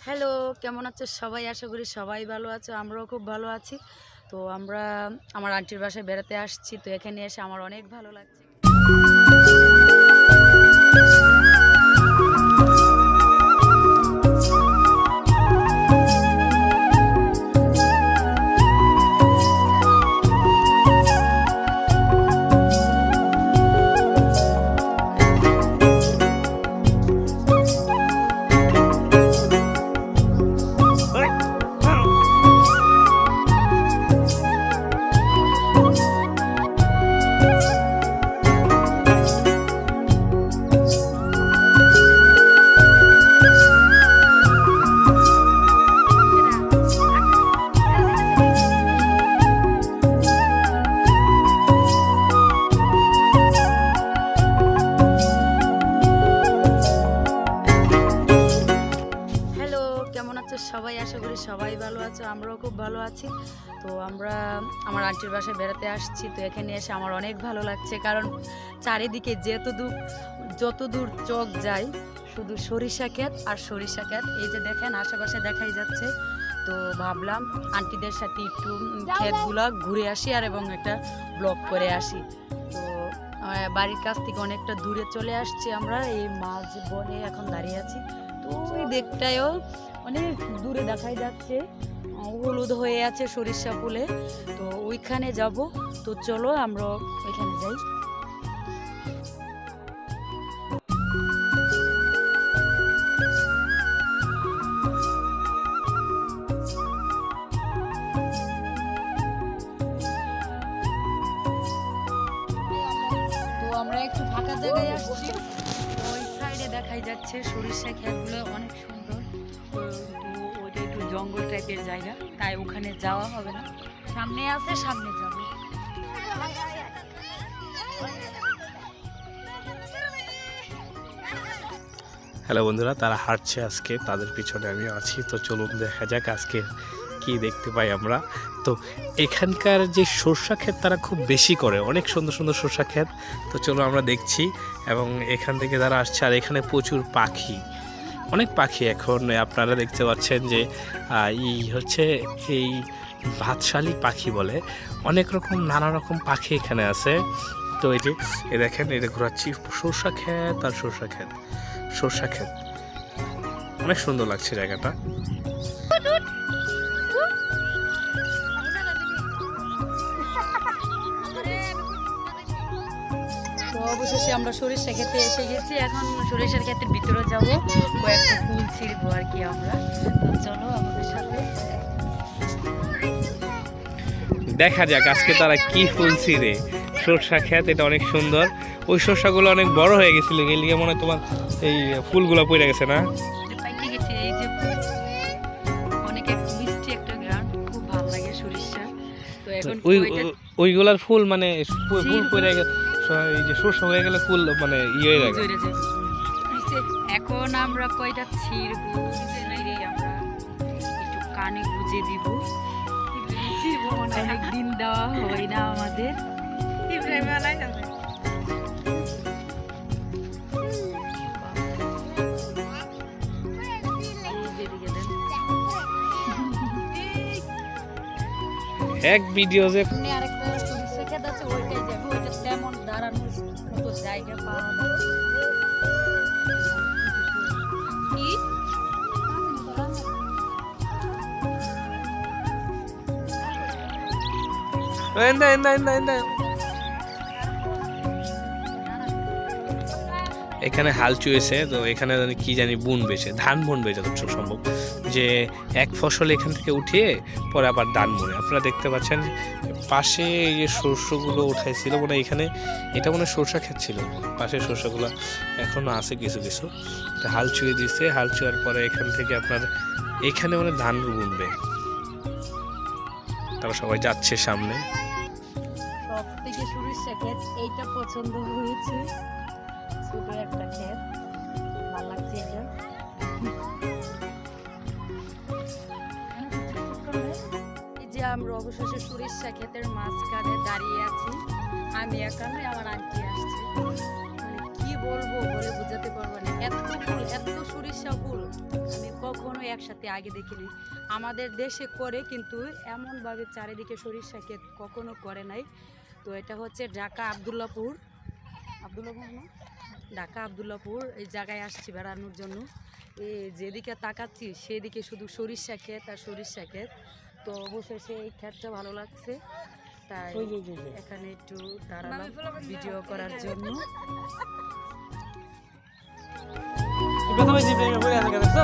Hello, কেমন আছো সবাই? আশা করি সবাই ভালো আছো, আমরাও খুব ভালো আছি। তো আমরা, আমার আন্টির বাসায় বেড়াতে আসছি, তো এখানে এসে আমার অনেক ভালো লাগছে। আছো আমরাও খুব ভালো আছি। তো আমরা আমার আন্টির বাসায় বেড়াতে আসছি। তো এখানে এসে আমার অনেক ভালো লাগছে। কারণ চারিদিকে যেত দূর যত দূর চোখ যায়, শুধু সরিষা ক্ষেত আর সরিষা ক্ষেত। এই যে দেখেন, আশেপাশে দেখাই যাচ্ছে। তো ভাবলাম আন্টিদের সাথে একটু ক্ষেতগুলো ঘুরে আসি আর এবং একটা ব্লগ করে আসি। তো বাড়ির কাছ থেকে অনেকটা দূরে চলে আসছি আমরা। এই মাঝ বনে এখন দাঁড়িয়ে আছি। তো ওই দিকটায়ও অনেক দূরে দেখাই যাচ্ছে। হলুদ হয়ে আছে সরিষা ফুলে, তো ওইখানে যাব। তো চলো আমরা ওইখানে যাই। আমরা ওই সাইডে দেখাই যাচ্ছে সরিষা ক্ষেতগুলো অনেক সুন্দর। জঙ্গল টাইপের জায়গা, তাই ওখানে যাওয়া হবে না। সামনে আছে, সামনে যাব। হ্যালো বন্ধুরা, তারা হাঁটছে আজকে, তাদের পিছনে আমি আছি। তো চলুন দেখা যাক আজকে কি দেখতে পাই আমরা। তো এখানকার যে সর্ষা ক্ষেত, তারা খুব বেশি করে। অনেক সুন্দর সুন্দর সর্ষা ক্ষেত। তো চলো আমরা দেখছি, এবং এখান থেকে তারা আসছে, আর এখানে প্রচুর পাখি। অনেক পাখি এখন আপনারা দেখতে পাচ্ছেন যে এই হচ্ছে এই ভাতশালী পাখি বলে। অনেক রকম নানা রকম পাখি এখানে আছে। তো এই যে এ দেখেন, এটা ঘোরাচ্ছি সর্ষা ক্ষেত আর সর্ষা ক্ষেত। সর্ষা ক্ষেত। অনেক সুন্দর লাগছে জায়গাটা। তো অবশেষে আমরা সরিষা খেতে এসে গেছি। এখন সরিষার ক্ষেতের ভিতরে যাব কয়েকটা ফুল ছিঁড়বো আর কি আমরা। তো চলো আমাদের সাথে। দেখা যাক আজকে তারা কি ফুল ছিঁড়ে। সর্ষা ক্ষেত এটা অনেক সুন্দর। ওই সর্ষাগুলো অনেক বড় হয়ে গেছিল গেলিয়ে মনে তোমার এই ফুলগুলো পড়ে গেছে না? লাগে ওইগুলার ফুল মানে ফুল পড়ে গেছে। এই যে সর্ষা হয়ে গেলে ফুল মানে ইয়ে হয়ে গেছে এখন আমরা কয়টা ছিড়বো ছিঁড়ে আমরা। একটু কানে গুজে দিব। দিন দেওয়া হয় না আমাদের। এক ভিডিও যে এন্দা এন্দা এন্দা এন্দা এখানে হাল চুয়েছে, তো এখানে কি জানি বুন বেছে ধান বুন বেছে যতটুকু সম্ভব। যে এক ফসল এখান থেকে উঠিয়ে, পরে আবার ধান বুনে। আপনারা দেখতে পাচ্ছেন পাশে এই যে শস্যগুলো উঠাইছিল মানে এখানে এটা মনে সরষা ক্ষেত ছিল। পাশে শস্যগুলো এখনও আছে কিছু কিছু। হাল চুয়ে দিছে, হাল চুয়ার পরে এখান থেকে আপনার, এখানে মানে ধান বুনবে। তারা সবাই যাচ্ছে সামনে। সব থেকে এইটা হয়েছে। একটা ভালো লাগছে এটা। যে আমরা অবশেষে সরিষা ক্ষেতের মাঝখানে দাঁড়িয়ে আছি। আমি একা নয় আমার আন্টি আসছে। মানে কি বলব বলে বোঝাতে পারব না। এত ফুল এত সরিষা ফুল আমি কখনো একসাথে আগে দেখিনি। আমাদের দেশে করে কিন্তু এমনভাবে চারিদিকে সরিষা ক্ষেত কখনো করে নাই। তো এটা হচ্ছে ঢাকা আবদুল্লাপুর। আবদুল্লাপুর না ঢাকা আবদুল্লাপুর এই জায়গায় আসছি বেড়ানোর জন্য। এই যেদিকে তাকাচ্ছি সেদিকে শুধু সরিষা ক্ষেত আর সরিষা ক্ষেত। তো অবশেষে এই ক্ষেতটা ভালো লাগছে তাই এখানে একটু দাঁড়ালাম ভিডিও করার জন্য। প্রথমে জিপে পড়ে আছে দেখছ?